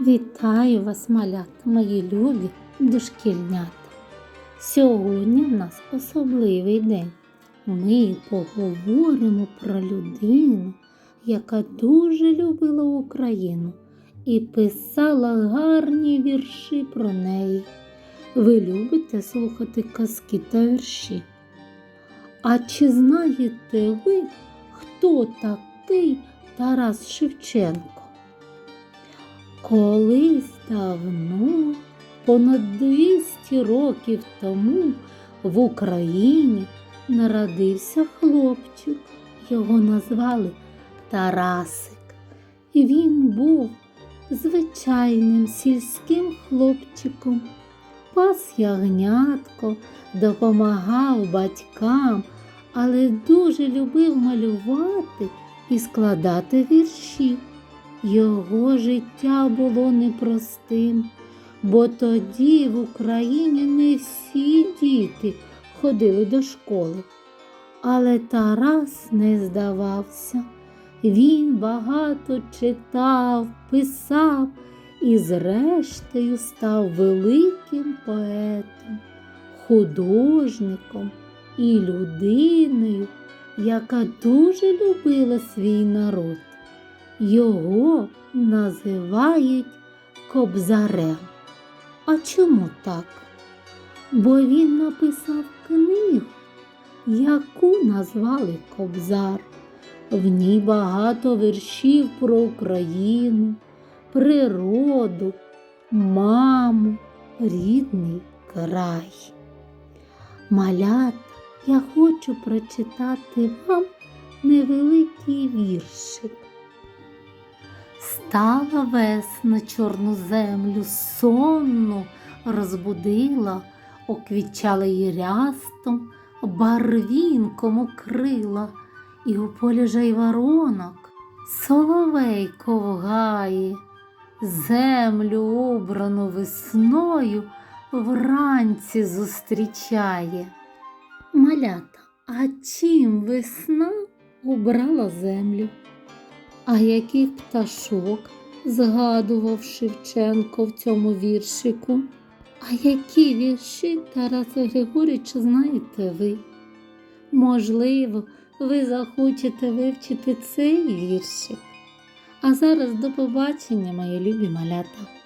Вітаю вас, малята, мої любі дошкільнята. Сьогодні в нас особливий день. Ми поговоримо про людину, яка дуже любила Україну і писала гарні вірші про неї. Ви любите слухати казки та вірші? А чи знаєте ви, хто такий Тарас Шевченко? Колись давно, понад 200 років тому, в Україні народився хлопчик. Його назвали Тарасик. І він був звичайним сільським хлопчиком. Пас ягнятко, допомагав батькам, але дуже любив малювати і складати вірші. Його життя було непростим, бо тоді в Україні не всі діти ходили до школи. Але Тарас не здавався. Він багато читав, писав і, зрештою, став великим поетом, художником і людиною, яка дуже любила свій народ. Його називають Кобзарем. А чому так? Бо він написав книгу, яку назвали Кобзар. В ній багато віршів про Україну, природу, маму, рідний край. Малят, я хочу прочитати вам невеликий віршик. Стала весна чорну землю сонну розбудила, оквічала її рястом, барвінком укрила, і у полі жайворонок соловейко в гаї, землю обрану весною вранці зустрічає. Малята, а чим весна убрала землю? А яких пташок згадував Шевченко в цьому віршику? А які вірші Тараса Григорича знаєте ви? Можливо, ви захочете вивчити цей віршик. А зараз до побачення, мої любі малята!